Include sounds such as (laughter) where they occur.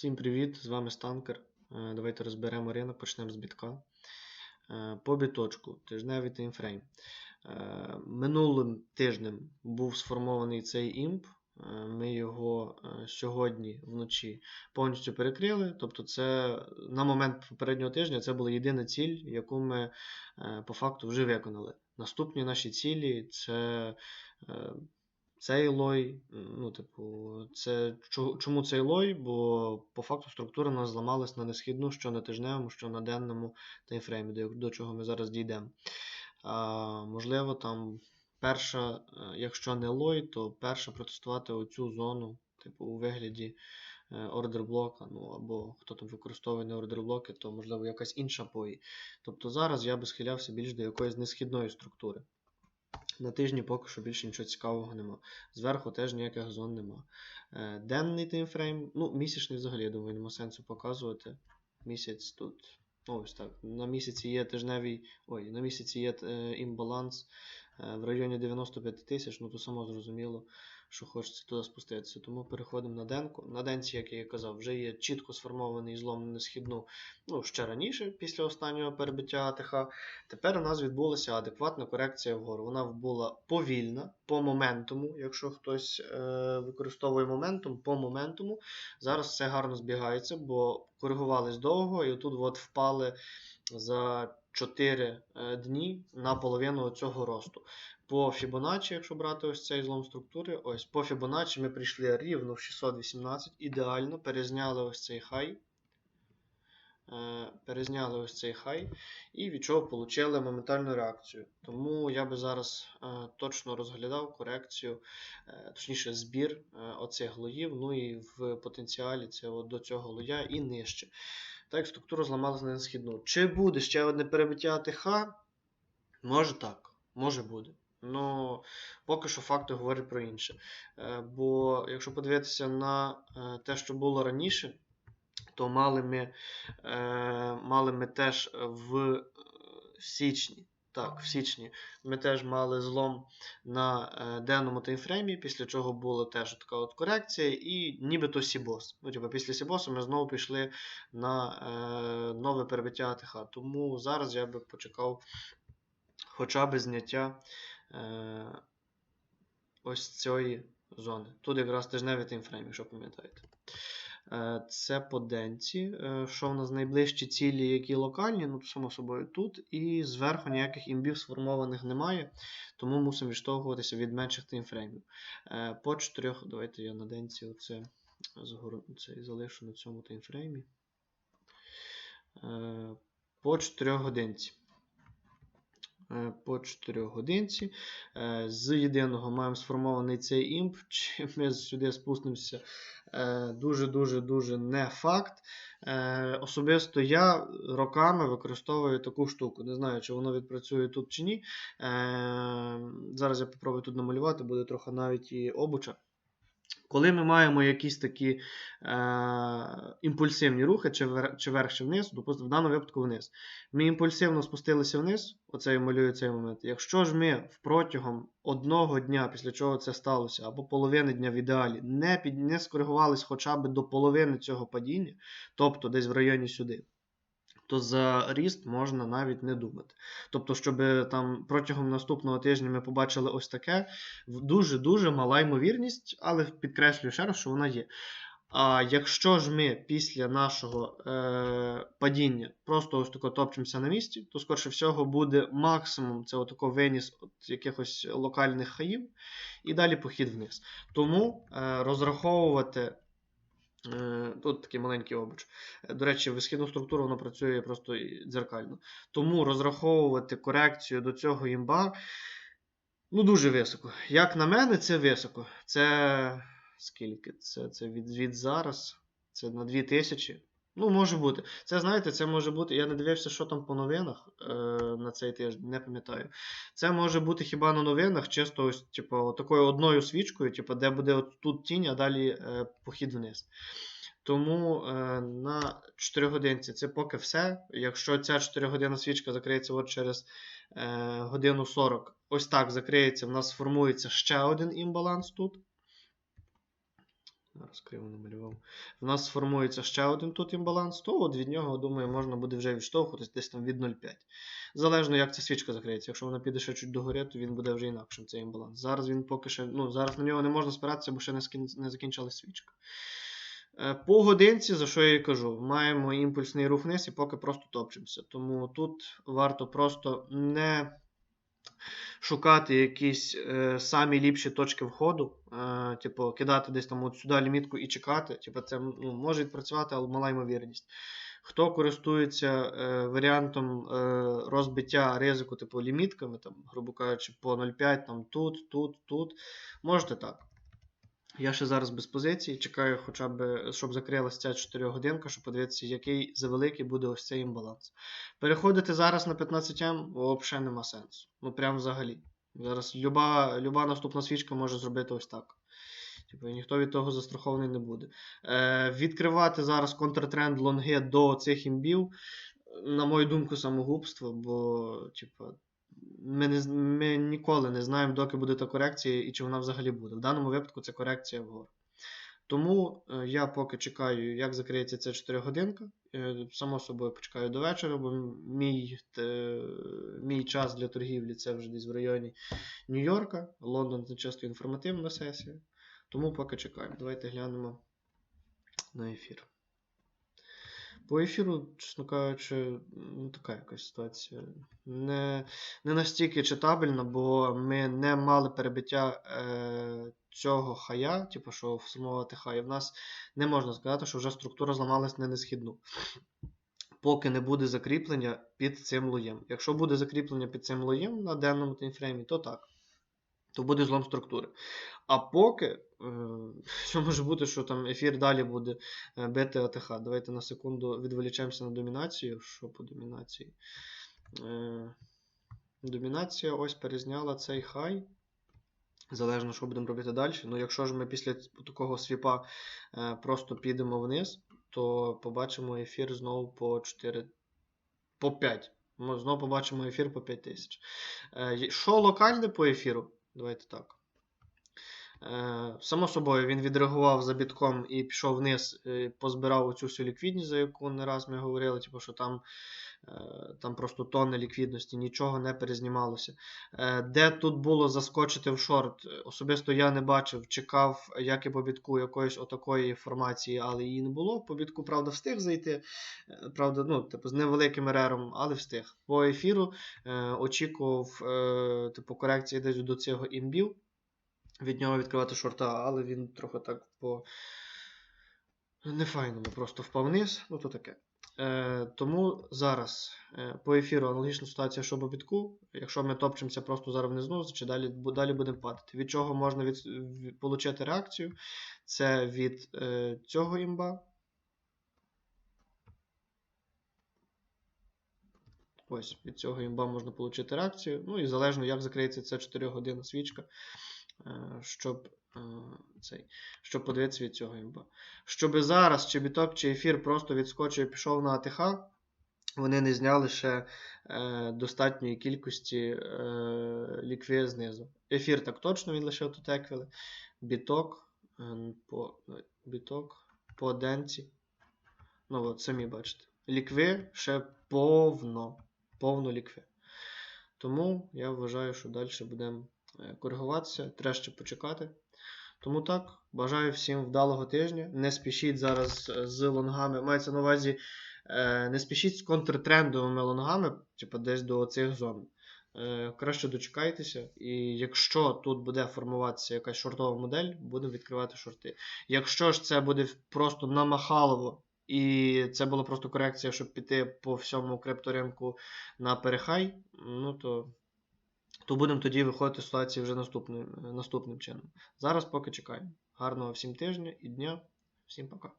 Всім привіт! З вами Станкер. Е, Давайте розберемо ринок, почнемо з бітка. Е, По біточку, тижневий таймфрейм. Е, Минулим тижнем був сформований цей імп. Ми його сьогодні вночі повністю перекрили. Тобто, це на момент попереднього тижня це була єдина ціль, яку ми по факту вже виконали. Наступні наші цілі це е, цей лой, ну, типу, це чому цей лой? Бо по факту структура нас зламалась на несхідну, що на тижневому, що на денному таймфреймі, до, до чого ми зараз дійдемо. А, можливо, там перша, е, якщо не лой, то перша протестувати оцю зону, типу, у вигляді ордер блока, ну або хто там використовує не ордер блоки, то можливо якась інша пої. Тобто зараз я би схилявся більш до якоїсь несхідної структури. На тижні поки що більше нічого цікавого нема. Зверху теж ніяких зон нема. Е, Денний таймфрейм, ну, місячний взагалі, я думаю, нема сенсу показувати. Місяць тут. ну, Ось так. На місяці є тижневий. Ой, на місяці є е, імбаланс в районі 95 тисяч, ну то само зрозуміло, що хочеться туди спуститися. Тому переходимо на денку. На денці, як я казав, вже є чітко сформований злом на східну, ну, ще раніше, після останнього перебиття АТХ. Тепер у нас відбулася адекватна корекція вгору. Вона була повільна по моментуму. Якщо хтось е, використовує моментум, по моментуму. Зараз все гарно збігається, бо коригувались довго, і тут от впали за 4 е, дні на половину цього росту. По Fibonacci, якщо брати ось цей злом структури, ось по Fibonacci ми прийшли рівно в 618, ідеально перезняли ось цей хай. Е, Перезняли ось цей хай і від чого отримали моментальну реакцію. Тому я би зараз е, точно розглядав корекцію, точніше збір оцих лоїв, ну і в потенціалі от до цього лоя і нижче. Так як структура зламалася на східну. Чи буде ще одне перебиття АТХ? Може так, може буде. Ну, поки що факти говорять про інше. Е, Бо якщо подивитися на е, те, що було раніше, то мали ми, е, мали ми теж в січні. Так, в січні ми теж мали злом на е, денному таймфреймі, після чого була теж така от корекція, і нібито Сібос. Ну, типу, після Сібосу ми знову пішли на е, нове перебиття АТХ. Тому зараз я би почекав хоча б зняття е, ось цієї зони. Тут якраз тижневий таймфрейм, якщо пам'ятаєте. Е, Це по денці. Е, Що в нас найближчі цілі, які локальні, ну, само собою тут. І зверху ніяких імбів сформованих немає, тому мусимо відштовхуватися від менших таймфреймів. Е, По чотирьох, давайте я на денці оце, це і залишу на цьому таймфреймі. По 4 годинці. Е, По 4 годинці. Е, З єдиного маємо сформований цей імп. (laughs) Чи ми сюди спустимося е, дуже-дуже-дуже не факт. Особисто я роками використовую таку штуку. Не знаю, чи воно відпрацює тут чи ні. Зараз я попробую тут намалювати, буде трохи навіть і обуча. Коли ми маємо якісь такі е, імпульсивні рухи, чи, вер, чи вверх, чи вниз, допустимо, в даному випадку вниз. Ми імпульсивно спустилися вниз, оце я малюю цей момент. Якщо ж ми протягом одного дня, після чого це сталося, або половини дня в ідеалі, не, під, не скоригувались хоча б до половини цього падіння, тобто десь в районі сюди, то за ріст можна навіть не думати. Тобто, щоб там протягом наступного тижня ми побачили ось таке, дуже-дуже мала ймовірність, але підкреслюю ще раз, що вона є. А якщо ж ми після нашого е, падіння просто ось тако топчемося на місці, то скорше всього буде максимум це отако виніс от якихось локальних хаїв і далі похід вниз. Тому е, розраховувати. Е, Тут такий маленький обуч. Е, До речі, висхідну структуру воно працює просто дзеркально. Тому розраховувати корекцію до цього імба ну, дуже високо. Як на мене, це високо. Це скільки? Це, це від, від зараз. Це на 2000. Ну, може бути. Це, знаєте, це може бути. Я не дивився, що там по новинах е, на цей тиждень, не пам'ятаю. Це може бути хіба на новинах, чисто ось, типу, такою одною свічкою, типу, де буде от тут тінь, а далі е, похід вниз. Тому е, на 4 годинці це поки все. Якщо ця 4 година свічка закриється от через е, годину 40, ось так закриється, в нас сформується ще один імбаланс тут. Зараз криво намалював. В нас сформується ще один тут імбаланс, то от від нього, думаю, можна буде вже відштовхуватись десь там від 0,5. Залежно, як ця свічка закриється. Якщо вона піде ще чуть догори, то він буде вже інакшим цей імбаланс. Зараз він поки ще, ну, зараз на нього не можна спиратися, бо ще не, скін... не закінчилась свічка. Е, По годинці, за що я і кажу, маємо імпульсний рух вниз і поки просто топчемося. Тому тут варто просто не шукати якісь е, самі ліпші точки входу, е, типу, кидати десь там от сюди лімітку і чекати. Типу, це ну, може відпрацювати, але мала ймовірність. Хто користується е, варіантом е, розбиття ризику, типу лімітками, там, грубо кажучи, по 0,5, там, тут, тут, тут, можете так. Я ще зараз без позиції, чекаю, хоча б, щоб закрилася ця 4 годинка, щоб подивитися, який завеликий буде ось цей імбаланс. Переходити зараз на 15М взагалі нема сенсу. Ну прям взагалі. Зараз люба, люба наступна свічка може зробити ось так. Типу, ніхто від того застрахований не буде. Е, відкривати зараз контртренд лонги до цих імбів, на мою думку, самогубство, бо, типу, ми, не, ми ніколи не знаємо, доки буде та корекція і чи вона взагалі буде. В даному випадку це корекція вгору. Тому е, я поки чекаю, як закриється ця 4 годинка. Е, Само собою почекаю до вечора, бо мій, те, мій час для торгівлі це вже десь в районі Нью-Йорка. Лондон це чисто інформативна сесія. Тому поки чекаємо. Давайте глянемо на ефір. По ефіру, чесно кажучи, ну, така якась ситуація. Не, не настільки читабельна, бо ми не мали перебиття е, цього хая, типу, що сформувати хай. В нас не можна сказати, що вже структура зламалась не на східну. Поки не буде закріплення під цим лоєм. Якщо буде закріплення під цим лоєм на денному таймфреймі, то так. То буде злом структури. А поки, е, (laughs) що може бути, що там ефір далі буде е, бити АТХ. Давайте на секунду відволічемося на домінацію. Що по домінації? Е, домінація ось перезняла цей хай. Залежно, що будемо робити далі. Ну, якщо ж ми після такого свіпа просто підемо вниз, то побачимо ефір знову по 4, по 5. Ми знову побачимо ефір по 5 тисяч. Що локальне по ефіру? Давайте так. Е, Само собою, він відреагував за бітком і пішов вниз, е, позбирав оцю всю ліквідність, за яку не раз ми говорили, типу, що там, е, там просто тонни ліквідності, нічого не перезнімалося. Де тут було заскочити в шорт, особисто я не бачив, чекав, як і по бітку, якоїсь отакої формації, але її не було. По бітку, правда, встиг зайти. Правда, ну, типу, з невеликим ерером, але встиг. По ефіру очікував типу, корекції десь до цього імбів від нього відкривати шорта, але він трохи так по нефайному просто впав вниз, ну то таке. Е, тому зараз е, по ефіру аналогічна ситуація, що по бітку. Якщо ми топчемося просто зараз внизу, чи далі, далі будемо падати. Від чого можна від, від, получити реакцію? Це від е, цього імба. Ось, від цього імба можна отримати реакцію. Ну і залежно, як закриється ця 4 година свічка, щоб, е, цей, щоб подивитися від цього імба. Щоб зараз чи біток, чи ефір просто відскочив і пішов на АТХ, вони не зняли ще е, достатньої кількості е, ліквії знизу. Ефір так точно він лише тут еквіли. Біток е, по, біток по денці. Ну, от, самі бачите. Лікви ще повно. Повно лікви. Тому я вважаю, що далі будемо е, коригуватися, треба ще почекати. Тому так, бажаю всім вдалого тижня. Не спішіть зараз е, з лонгами. Мається на увазі, е, не спішіть з контртрендовими лонгами, типу десь до цих зон. Е, Краще дочекайтеся, і якщо тут буде формуватися якась шортова модель, будемо відкривати шорти. Якщо ж це буде просто намахалово, і це була просто корекція, щоб піти по всьому крипторинку на перехай, ну то, то будемо тоді виходити з ситуації вже наступним, наступним чином. Зараз поки чекаємо. Гарного всім тижня і дня. Всім пока.